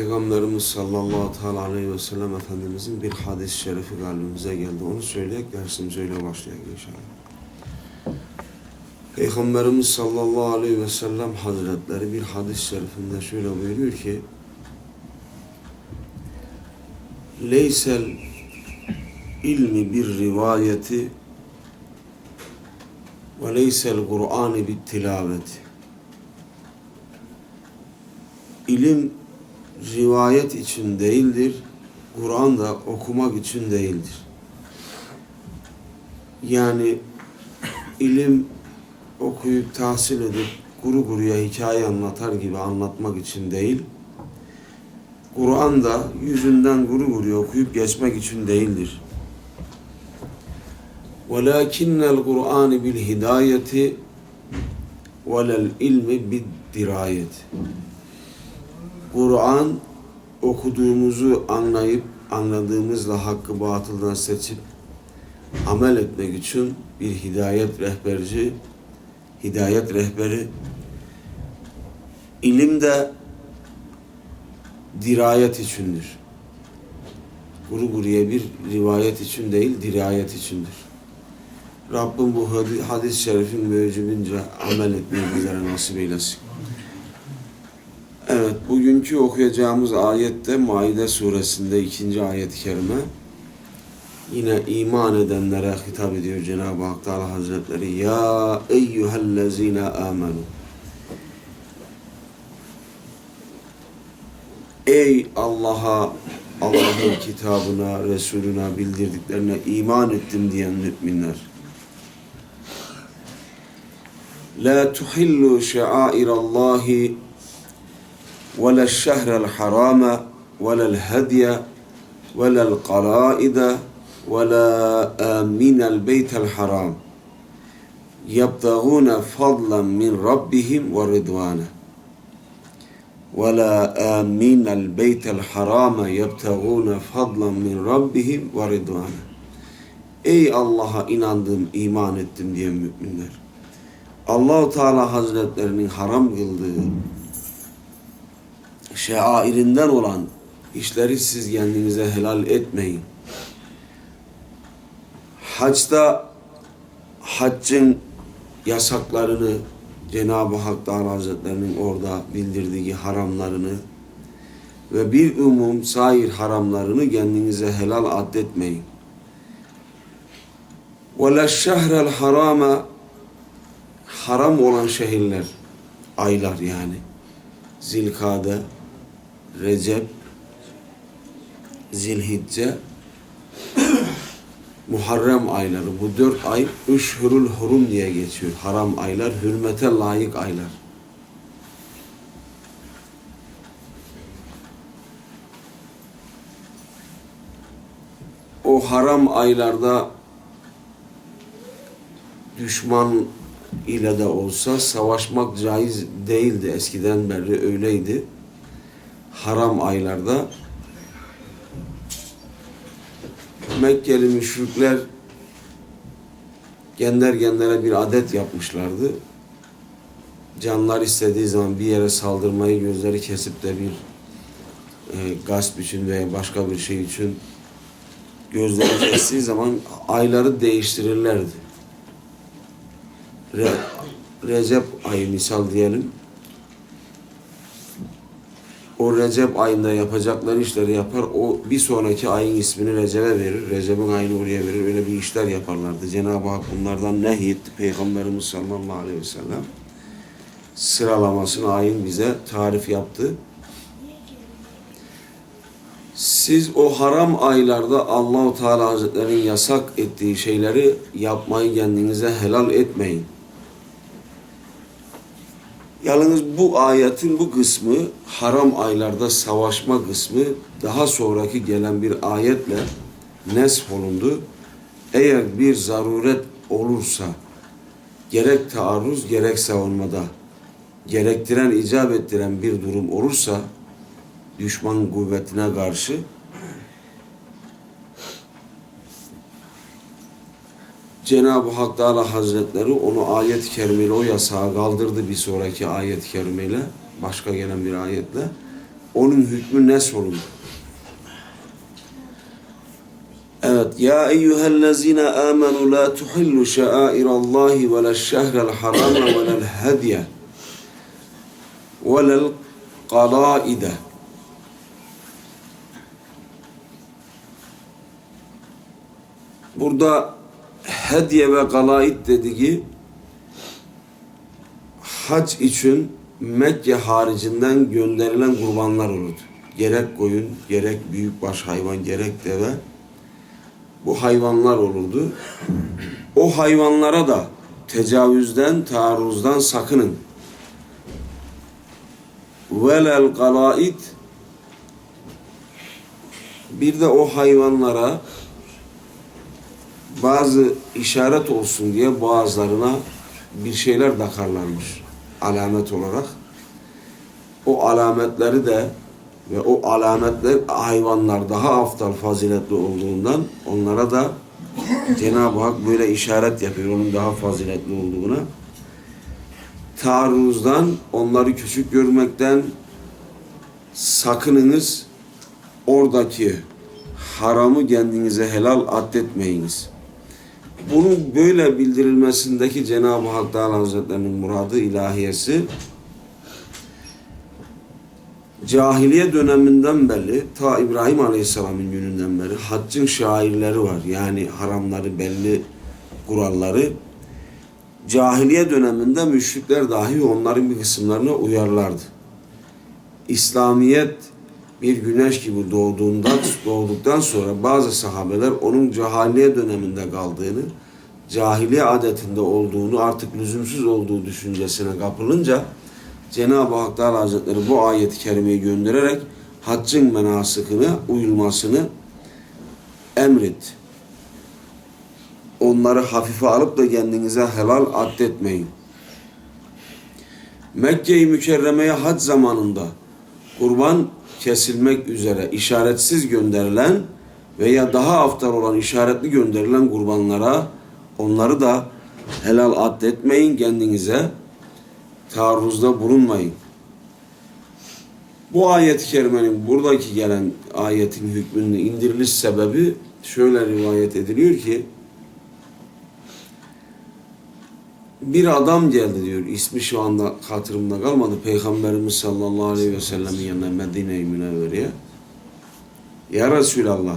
Peygamberimiz sallallahu aleyhi ve sellem Efendimizin bir hadis-i şerifi kalbimize geldi. Onu söyleyerek dersimize öyle başlayalım inşallah. Peygamberimiz sallallahu aleyhi ve sellem hazretleri bir hadis-i şerifinde şöyle buyuruyor ki Leysel ilmi bir rivayeti ve leysel Kur'an'ı bir tilaveti. İlim rivayet için değildir, Kur'an da okumak için değildir. Yani ilim okuyup tahsil edip kuru kuruya hikaye anlatar gibi anlatmak için değil, Kur'an da yüzünden kuru kuruya okuyup geçmek için değildir. وَلَاكِنَّ الْقُرْآنِ بِالْهِدَايَةِ وَلَا الْاِلْمِ بِالدِّرَايَةِ Kur'an okuduğumuzu anlayıp anladığımızla hakkı batıldan seçip amel etmek için bir hidayet rehberci, hidayet rehberi. İlim de dirayet içindir. Kuru kuruya bir rivayet için değil, dirayet içindir. Rabbim bu hadi- hadis-i şerifin mücibince amel etmeyi bizlere nasip eylesin. Bugünkü okuyacağımız ayette Maide suresinde ikinci ayet-i kerime yine iman edenlere hitap ediyor Cenab-ı Hak Teala Hazretleri. Ya eyyühellezine amenu. Ey Allah'a, Allah'ın kitabına, Resulüne bildirdiklerine iman ettim diyen müminler. La tuhillu şairallahi ولا الشهر الحرام ولا الهدي ولا القلائد ولا آمين البيت الحرام يبتغون فضلا من ربهم ورضوانه ولا آمين البيت الحرام يبتغون فضلا من ربهم ورضوانه Ey Allah'a inandım, iman ettim diyen müminler. Allahu Teala Hazretlerinin haram kıldığı şairinden olan işleri siz kendinize helal etmeyin. Hacda haccın yasaklarını Cenab-ı Hak Teala Hazretlerinin orada bildirdiği haramlarını ve bir umum sair haramlarını kendinize helal addetmeyin. وَلَا الشَّهْرَ الْحَرَامَ Haram olan şehirler, aylar yani. Zilkade, Recep, Zilhicce, Muharrem ayları. Bu dört ay Üşhürül Hurum diye geçiyor. Haram aylar, hürmete layık aylar. O haram aylarda düşman ile de olsa savaşmak caiz değildi. Eskiden beri öyleydi. Haram aylarda Mekkeli müşrikler gender gendere bir adet yapmışlardı. Canlar istediği zaman bir yere saldırmayı gözleri kesip de bir e, gasp için veya başka bir şey için gözleri kestiği zaman ayları değiştirirlerdi. Re, Recep ayı misal diyelim. O Recep ayında yapacakları işleri yapar. O bir sonraki ayın ismini Recep'e verir. Recep'in ayını oraya verir. Öyle bir işler yaparlardı. Cenab-ı Hak bunlardan nehyetti. Peygamberimiz sallallahu aleyhi ve sellem sıralamasını ayın bize tarif yaptı. Siz o haram aylarda Allahu Teala Hazretlerinin yasak ettiği şeyleri yapmayı kendinize helal etmeyin. Yalnız bu ayetin bu kısmı haram aylarda savaşma kısmı daha sonraki gelen bir ayetle nesf olundu. Eğer bir zaruret olursa gerek taarruz gerek savunmada gerektiren icap ettiren bir durum olursa düşman kuvvetine karşı Cenab-ı Hak Teala Hazretleri onu ayet-i kerimeyle o yasağı kaldırdı bir sonraki ayet-i kerimeyle başka gelen bir ayetle onun hükmü nes olundu. Evet. Ya eyyühellezine amenu la tuhillu şairallahi ve leşşehrel harama ve lel hediye ve lel qalaide. Burada hediye ve galaid dediği hac için Mekke haricinden gönderilen kurbanlar olurdu. Gerek koyun, gerek büyükbaş hayvan, gerek deve bu hayvanlar olurdu. O hayvanlara da tecavüzden, taarruzdan sakının. Velel galaid bir de o hayvanlara bazı işaret olsun diye boğazlarına bir şeyler takarlarmış alamet olarak. O alametleri de ve o alametler hayvanlar daha aftal faziletli olduğundan onlara da Cenab-ı Hak böyle işaret yapıyor onun daha faziletli olduğuna. Taarruzdan, onları küçük görmekten sakınınız. Oradaki haramı kendinize helal addetmeyiniz. Bunun böyle bildirilmesindeki Cenab-ı Hak Teala Hazretlerinin muradı ilahiyesi cahiliye döneminden beri ta İbrahim Aleyhisselam'ın gününden beri haccın şairleri var. Yani haramları belli kuralları. Cahiliye döneminde müşrikler dahi onların bir kısımlarına uyarlardı. İslamiyet bir güneş gibi doğduğundan doğduktan sonra bazı sahabeler onun cahiliye döneminde kaldığını, cahiliye adetinde olduğunu, artık lüzumsuz olduğu düşüncesine kapılınca Cenab-ı Hak Teala Hazretleri bu ayet-i kerimeyi göndererek haccın menasıkını, uyulmasını emret. Onları hafife alıp da kendinize helal addetmeyin. Mekke-i Mükerreme'ye hac zamanında kurban kesilmek üzere işaretsiz gönderilen veya daha aftar olan işaretli gönderilen kurbanlara onları da helal addetmeyin kendinize taarruzda bulunmayın. Bu ayet-i kerimenin buradaki gelen ayetin hükmünün indiriliş sebebi şöyle rivayet ediliyor ki bir adam geldi diyor. İsmi şu anda hatırımda kalmadı. Peygamberimiz sallallahu aleyhi ve sellem'in yanına Medine-i Münevvere'ye. Ya Resulallah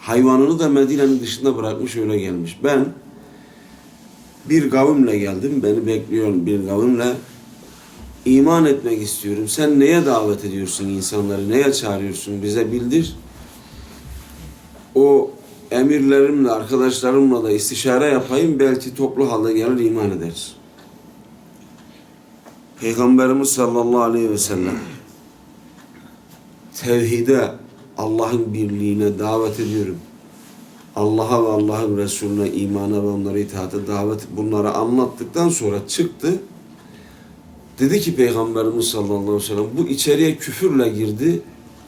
hayvanını da Medine'nin dışında bırakmış öyle gelmiş. Ben bir kavimle geldim. Beni bekliyor bir kavimle. iman etmek istiyorum. Sen neye davet ediyorsun insanları? Neye çağırıyorsun? Bize bildir. O emirlerimle, arkadaşlarımla da istişare yapayım. Belki toplu halde gelir iman ederiz. Peygamberimiz sallallahu aleyhi ve sellem tevhide, Allah'ın birliğine davet ediyorum. Allah'a ve Allah'ın Resulüne imana ve onlara itaate davet bunları anlattıktan sonra çıktı. Dedi ki Peygamberimiz sallallahu aleyhi ve sellem bu içeriye küfürle girdi,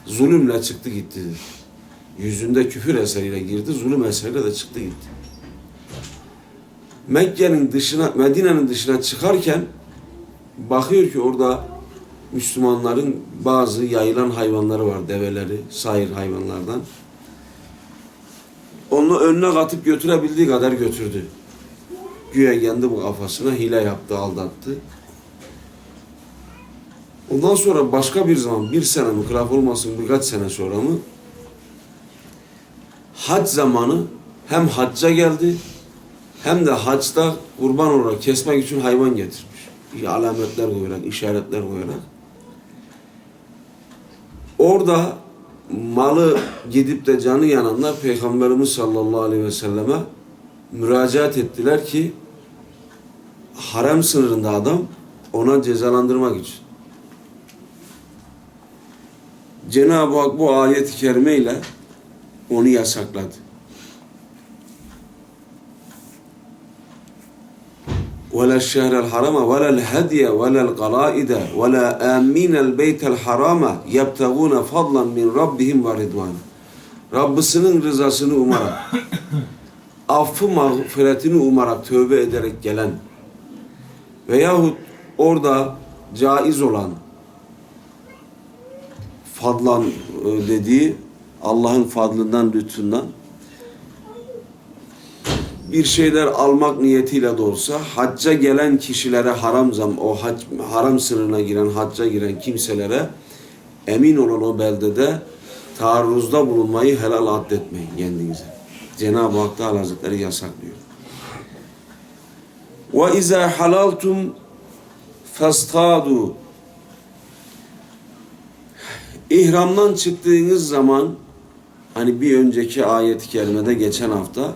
zulümle çıktı gitti dedi. Yüzünde küfür eseriyle girdi, zulüm eseriyle de çıktı gitti. Mekke'nin dışına, Medine'nin dışına çıkarken bakıyor ki orada Müslümanların bazı yayılan hayvanları var, develeri, sair hayvanlardan. Onu önüne katıp götürebildiği kadar götürdü. Güya kendi bu kafasına hile yaptı, aldattı. Ondan sonra başka bir zaman, bir sene mi, kılaf olmasın birkaç sene sonra mı, hac zamanı hem hacca geldi, hem de hacda kurban olarak kesmek için hayvan getirmiş. Alametler koyarak, işaretler koyarak. Orada malı gidip de canı yananlar Peygamberimiz sallallahu aleyhi ve selleme müracaat ettiler ki harem sınırında adam ona cezalandırmak için. Cenab-ı Hak bu ayet-i kerime ile onu yasakladı. ولا الشهر الحرام ولا الهدي ولا القلائد ولا آمين البيت الحرام يبتغون فضلا من ربهم ورضوان Rabbisinin rızasını umarak affı mağfiretini umarak tövbe ederek gelen veyahut orada caiz olan fadlan e, dediği Allah'ın fadlından, lütfundan bir şeyler almak niyetiyle de olsa hacca gelen kişilere haram zam o hac, haram sınırına giren hacca giren kimselere emin olan o beldede taarruzda bulunmayı helal addetmeyin kendinize. Cenab-ı Hak Teala Hazretleri yasaklıyor. Ve izâ halaltum fastadu İhramdan çıktığınız zaman hani bir önceki ayet-i kerimede geçen hafta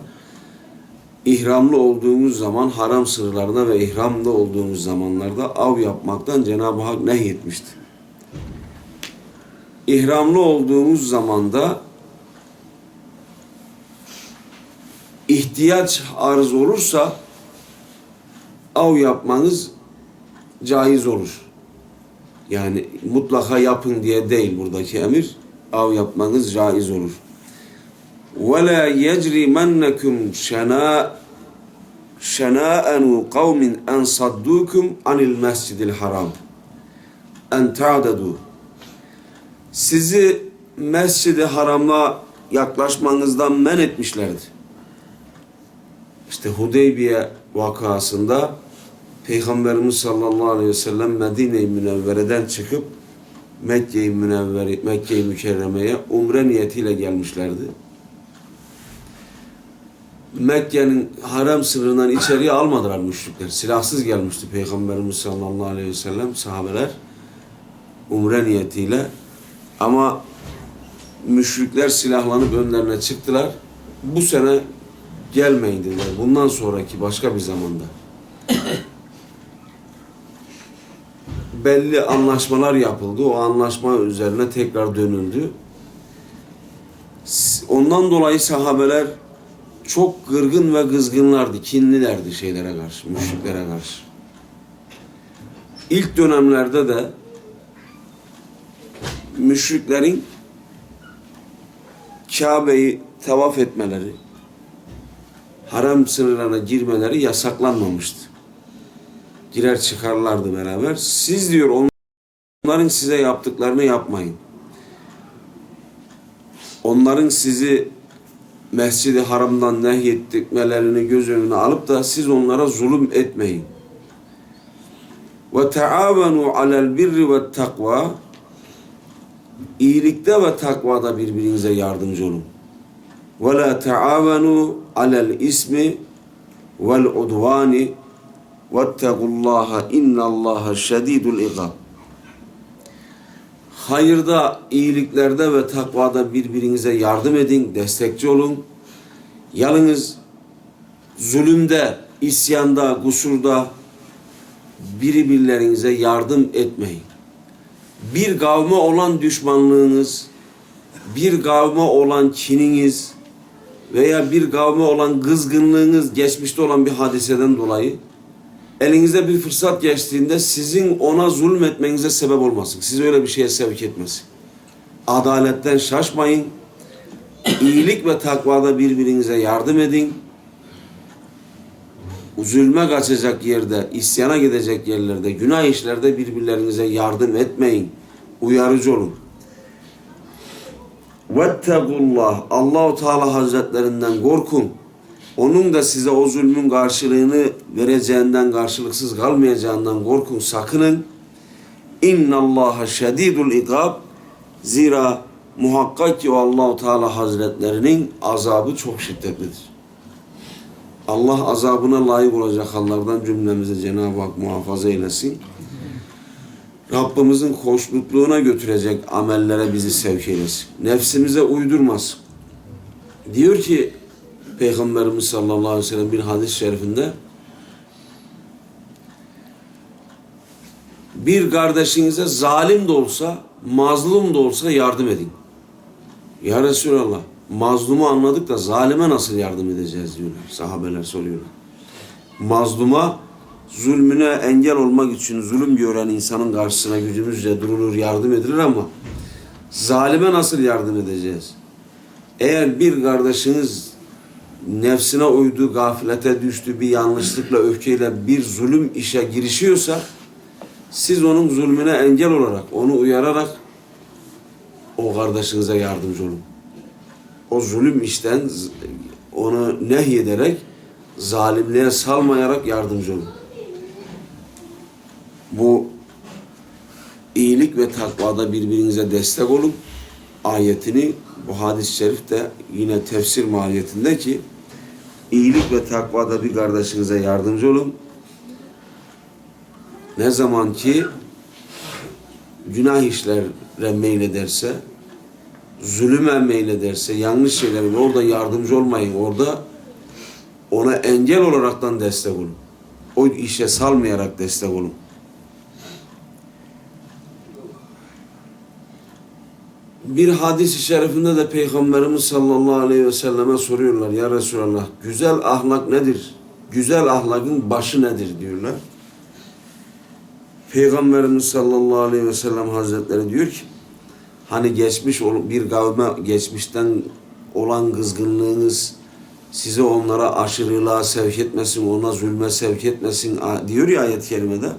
ihramlı olduğumuz zaman haram sınırlarına ve ihramda olduğumuz zamanlarda av yapmaktan Cenab-ı Hak nehyetmişti. İhramlı olduğumuz zamanda ihtiyaç arz olursa av yapmanız caiz olur. Yani mutlaka yapın diye değil buradaki emir. Av yapmanız caiz olur. وَلَا يَجْرِمَنَّكُمْ شَنَاء شَنَاءَنُ قَوْمٍ اَنْ صَدُّوكُمْ عَنِ الْمَسْجِدِ الْحَرَامِ اَنْ تَعْدَدُوا Sizi mescidi haramla yaklaşmanızdan men etmişlerdi. İşte Hudeybiye vakasında Peygamberimiz sallallahu aleyhi ve sellem Medine-i Münevvere'den çıkıp Mekke-i Münevvere, Mekke-i Mükerreme'ye umre niyetiyle gelmişlerdi. Mekke'nin harem sınırından içeriye almadılar müşrikler. Silahsız gelmişti Peygamberimiz sallallahu aleyhi ve sellem sahabeler umre niyetiyle. Ama müşrikler silahlanıp önlerine çıktılar. Bu sene gelmeyin dediler. Bundan sonraki başka bir zamanda. belli anlaşmalar yapıldı. O anlaşma üzerine tekrar dönüldü. Ondan dolayı sahabeler çok gırgın ve kızgınlardı, kinlilerdi şeylere karşı, müşriklere karşı. İlk dönemlerde de müşriklerin Kabe'yi tavaf etmeleri, haram sınırlarına girmeleri yasaklanmamıştı girer çıkarlardı beraber. Siz diyor onların size yaptıklarını yapmayın. Onların sizi Mescid-i Haram'dan nehyettikmelerini göz önüne alıp da siz onlara zulüm etmeyin. Ve taavenu alel birri ve takva iyilikte ve takvada birbirinize yardımcı olun. Ve la taavenu alel ismi vel udvani vettegullaha innallaha şedidul ikab. Hayırda, iyiliklerde ve takvada birbirinize yardım edin, destekçi olun. Yalnız zulümde, isyanda, kusurda birbirlerinize yardım etmeyin. Bir kavme olan düşmanlığınız, bir kavme olan kininiz veya bir kavme olan kızgınlığınız geçmişte olan bir hadiseden dolayı elinize bir fırsat geçtiğinde sizin ona zulmetmenize sebep olmasın. Sizi öyle bir şeye sevk etmesin. Adaletten şaşmayın. İyilik ve takvada birbirinize yardım edin. Zulme kaçacak yerde, isyana gidecek yerlerde, günah işlerde birbirlerinize yardım etmeyin. Uyarıcı olun. Vettegullah Allahu Teala Hazretlerinden korkun. Onun da size o zulmün karşılığını vereceğinden, karşılıksız kalmayacağından korkun, sakının. İnna Allaha şedidul ikab. Zira muhakkak ki Allahu Teala Hazretlerinin azabı çok şiddetlidir. Allah azabına layık olacak hallardan cümlemizi Cenab-ı Hak muhafaza eylesin. Rabbimizin hoşnutluğuna götürecek amellere bizi sevk eylesin. Nefsimize uydurmaz. Diyor ki Peygamberimiz sallallahu aleyhi ve sellem bir hadis-i şerifinde bir kardeşinize zalim de olsa, mazlum da olsa yardım edin. Ya Resulallah, mazlumu anladık da zalime nasıl yardım edeceğiz diyorlar. Sahabeler soruyorlar. Mazluma zulmüne engel olmak için zulüm gören insanın karşısına gücümüzce durulur, yardım edilir ama zalime nasıl yardım edeceğiz? Eğer bir kardeşiniz nefsine uydu, gaflete düştü, bir yanlışlıkla, öfkeyle bir zulüm işe girişiyorsa siz onun zulmüne engel olarak, onu uyararak o kardeşinize yardımcı olun. O zulüm işten onu nehyederek zalimliğe salmayarak yardımcı olun. Bu iyilik ve takvada birbirinize destek olun. Ayetini bu hadis-i şerif de yine tefsir mahiyetinde ki iyilik ve takvada bir kardeşinize yardımcı olun. Ne zaman ki günah işlere meylederse, zulüme meylederse, yanlış şeylere orada yardımcı olmayın. Orada ona engel olaraktan destek olun. O işe salmayarak destek olun. Bir hadis-i şerifinde de Peygamberimiz sallallahu aleyhi ve selleme soruyorlar. Ya Resulallah güzel ahlak nedir? Güzel ahlakın başı nedir diyorlar. Peygamberimiz sallallahu aleyhi ve sellem hazretleri diyor ki hani geçmiş bir kavme geçmişten olan kızgınlığınız sizi onlara aşırılığa sevk etmesin, ona zulme sevk etmesin diyor ya ayet-i kerimede.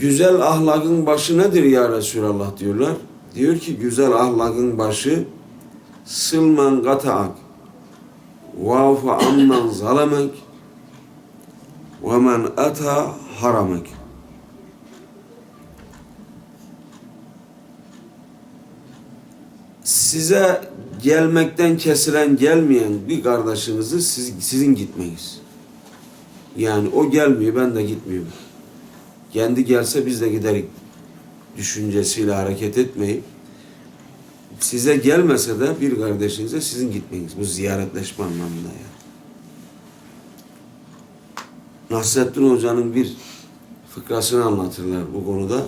Güzel ahlakın başı nedir ya Resulallah diyorlar. Diyor ki güzel ahlakın başı sılman kata'ak vafu amman zalemek ve men ata haramek. Size gelmekten kesilen gelmeyen bir kardeşinizi siz, sizin gitmeniz. Yani o gelmiyor ben de gitmiyorum. Kendi gelse biz de giderik düşüncesiyle hareket etmeyip size gelmese de bir kardeşinize sizin gitmeniz. Bu ziyaretleşme anlamında ya. Nasrettin Hoca'nın bir fıkrasını anlatırlar bu konuda.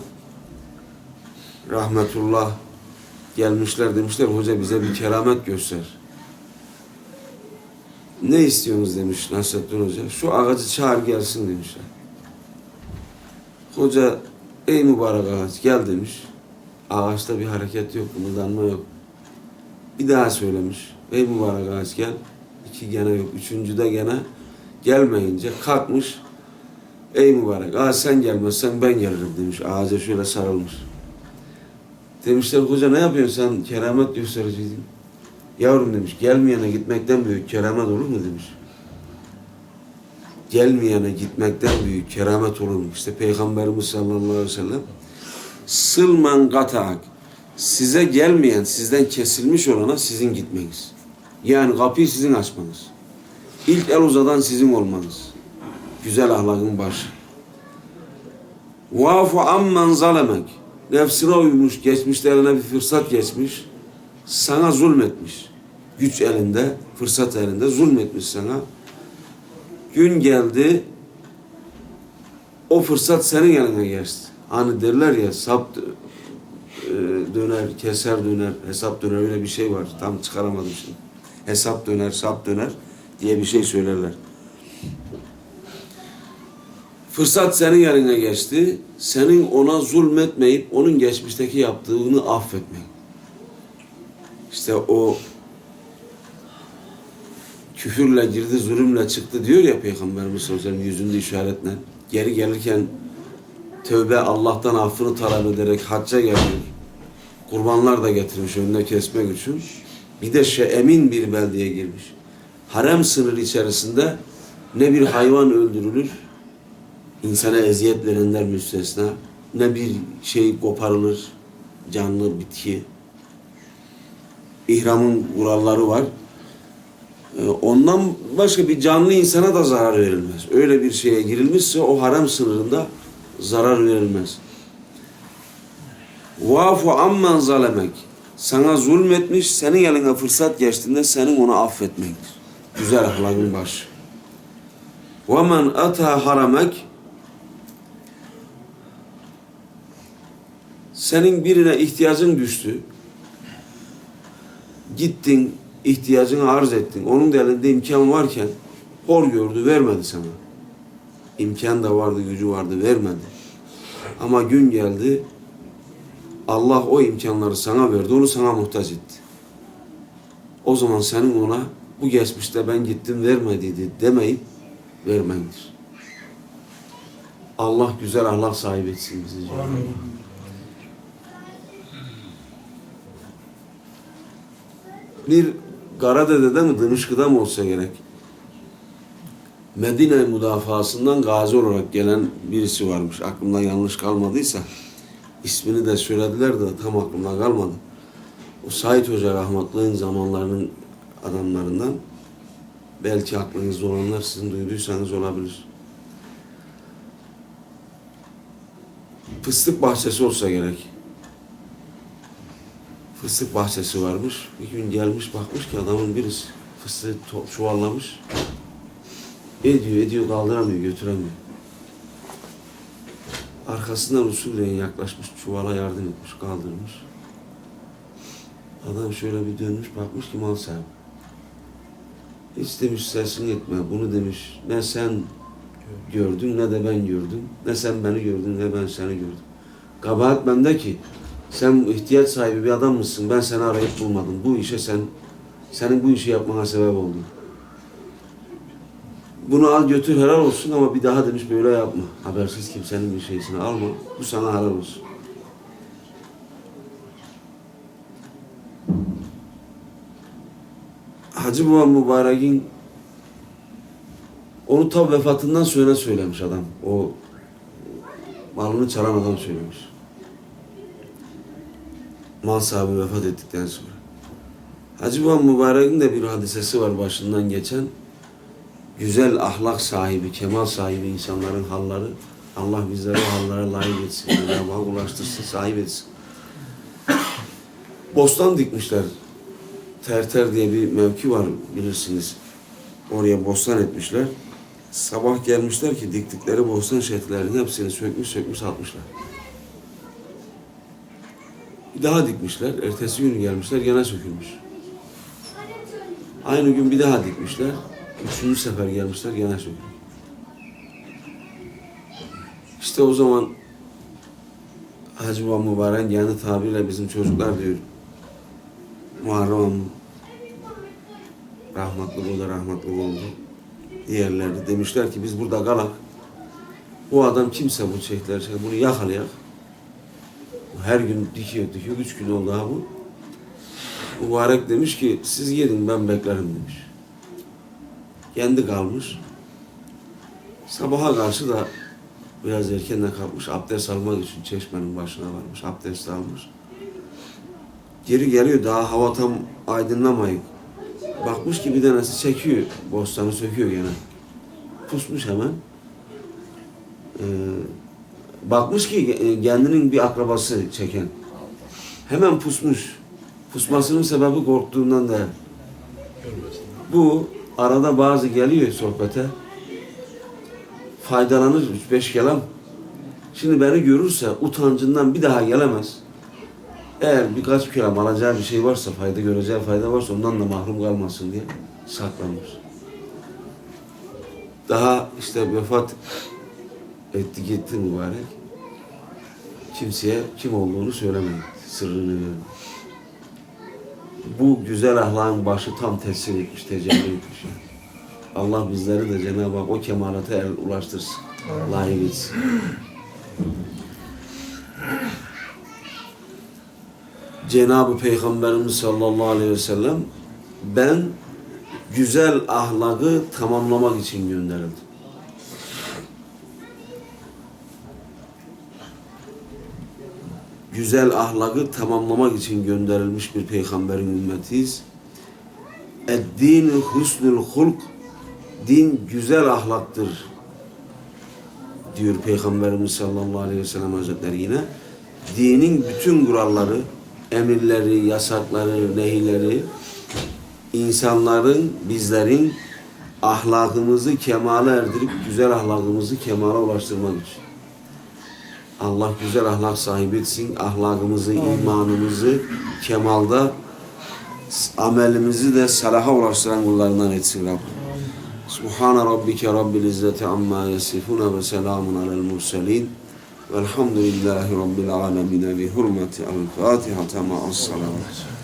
Rahmetullah gelmişler demişler hoca bize bir keramet göster. Ne istiyorsunuz demiş Nasrettin Hoca. Şu ağacı çağır gelsin demişler. Hoca ey mübarek ağaç gel demiş. Ağaçta bir hareket yok, kımıldanma yok. Bir daha söylemiş. Ey mübarek ağaç gel. İki gene yok. Üçüncüde gene gelmeyince kalkmış. Ey mübarek ağaç sen gelmezsen ben gelirim demiş. Ağaca şöyle sarılmış. Demişler hoca ne yapıyorsun sen keramet göstericiydin. Yavrum demiş gelmeyene gitmekten büyük keramet olur mu demiş gelmeyene gitmekten büyük keramet olur mu? İşte Peygamberimiz sallallahu aleyhi ve sellem sılman katak size gelmeyen, sizden kesilmiş olana sizin gitmeniz. Yani kapıyı sizin açmanız. İlk el uzadan sizin olmanız. Güzel ahlakın başı. Vafu amman zalemek. Nefsine uymuş, geçmişte eline bir fırsat geçmiş. Sana zulmetmiş. Güç elinde, fırsat elinde zulmetmiş sana. Gün geldi, o fırsat senin eline geçti. Hani derler ya sap e, döner, keser döner, hesap döner öyle bir şey var. Tam çıkaramadım şimdi. Hesap döner, sap döner diye bir şey söylerler. Fırsat senin eline geçti. Senin ona zulmetmeyip onun geçmişteki yaptığını affetmek. İşte o küfürle girdi, zulümle çıktı diyor ya Peygamberimiz sallallahu aleyhi yüzünde işaretle. Geri gelirken tövbe Allah'tan affını talep ederek hacca geliyor. Kurbanlar da getirmiş önüne kesmek için. Bir de şey emin bir beldeye girmiş. Harem sınırı içerisinde ne bir hayvan öldürülür, insana eziyet verenler müstesna, ne bir şey koparılır, canlı bitki. İhramın kuralları var. Ee, Ondan başka bir canlı insana da zarar verilmez. Öyle bir şeye girilmişse o haram sınırında zarar verilmez. Vafu amman zalemek. Sana zulmetmiş, senin eline fırsat geçtiğinde senin onu affetmektir. Güzel ahlakın başı. Ve men ata haramek senin birine ihtiyacın düştü. Gittin, ihtiyacını arz ettin. Onun da elinde imkan varken hor gördü vermedi sana. İmkan da vardı, gücü vardı vermedi. Ama gün geldi Allah o imkanları sana verdi, onu sana muhtaç etti. O zaman senin ona bu geçmişte ben gittim vermediydi demeyip vermendir. Allah güzel ahlak sahibi etsin bizi. Amin. Bir Karadede'de mi Dımışkı'da mı olsa gerek. Medine müdafasından gazi olarak gelen birisi varmış. Aklımda yanlış kalmadıysa. ismini de söylediler de tam aklımda kalmadı. O Said Hoca rahmetlinin zamanlarının adamlarından. Belki aklınızda olanlar sizin duyduysanız olabilir. Fıstık bahçesi olsa gerek. Fıstık bahçesi varmış. Bir gün gelmiş bakmış ki adamın birisi fıstığı çuvallamış. Ediyor ediyor kaldıramıyor götüremiyor. Arkasından usulüyle yaklaşmış çuvala yardım etmiş kaldırmış. Adam şöyle bir dönmüş bakmış ki mal sahibi. Hiç demiş sesini etme. Bunu demiş ne sen gördün ne de ben gördüm. Ne sen beni gördün ne ben seni gördüm. Kabahat bende ki sen ihtiyaç sahibi bir adam mısın? Ben seni arayıp bulmadım. Bu işe sen senin bu işi yapmana sebep oldum. Bunu al götür helal olsun ama bir daha demiş böyle yapma. Habersiz kimsenin bir şeysini alma. Bu sana helal olsun. Hacı Baba Mübarek'in onu tam vefatından sonra söylemiş adam. O malını çalan adam söylemiş. Mal sahibi vefat ettikten sonra. Hacı Baba Mübarek'in de bir hadisesi var başından geçen. Güzel ahlak sahibi, kemal sahibi insanların halları Allah bizleri o hallara layık etsin. Hak ulaştırsın, sahip etsin. Bostan dikmişler. Terter diye bir mevki var bilirsiniz. Oraya bostan etmişler. Sabah gelmişler ki diktikleri bostan şehitlerinin hepsini sökmüş sökmüş atmışlar. Daha dikmişler. Ertesi gün gelmişler gene sökülmüş. Aynı gün bir daha dikmişler. Üçüncü sefer gelmişler gene sökülmüş. İşte o zaman Hacı Baba Mübarek kendi tabiriyle bizim çocuklar diyor. Muharrem rahmetli burada rahmetli oldu. Diğerleri demişler ki biz burada kalak. Bu adam kimse bu çekler bunu yakalayak. Her gün dikiyor dikiyor. Üç gün oldu ha bu. Mübarek demiş ki siz gidin ben beklerim demiş. Kendi kalmış. Sabaha karşı da biraz erkenden kalkmış. Abdest almak için çeşmenin başına varmış. Abdest almış. Geri geliyor daha hava tam aydınlamayıp. Bakmış ki bir tanesi çekiyor. Bostanı söküyor gene. Pusmuş hemen. Ee, bakmış ki e, kendinin bir akrabası çeken. Hemen pusmuş. Pusmasının sebebi korktuğundan da. Bu arada bazı geliyor sohbete. Faydalanır 3-5 kelam. Şimdi beni görürse utancından bir daha gelemez. Eğer birkaç kelam alacağı bir şey varsa, fayda göreceği fayda varsa ondan da mahrum kalmasın diye saklanmış. Daha işte vefat etti gitti mübarek. Kimseye kim olduğunu söylemedi. Sırrını verdi. Bu güzel ahlakın başı tam tesir etmiş, tecelli etmiş. Allah bizleri de Cenab-ı Hak o kemalata el ulaştırsın. Layık etsin. Cenab-ı Peygamberimiz sallallahu aleyhi ve sellem ben güzel ahlakı tamamlamak için gönderildim. Güzel ahlakı tamamlamak için gönderilmiş bir peygamberin ümmetiyiz. Ed-dinu husnul hulk din güzel ahlaktır diyor Peygamberimiz sallallahu aleyhi ve sellem hazretleri yine. Dinin bütün kuralları, emirleri, yasakları, nehileri insanların, bizlerin ahlakımızı kemale erdirip güzel ahlakımızı kemale ulaştırmak için. Allah güzel ahlak sahip etsin. Ahlakımızı, imanımızı kemalda amelimizi de salaha ulaştıran kullarından etsin Rabbim. Subhane Rabbike Rabbil İzzeti amma yasifuna ve selamun alel murselin. Velhamdülillahi Rabbil alemine bi hurmeti el-Fatiha tema'as salavat.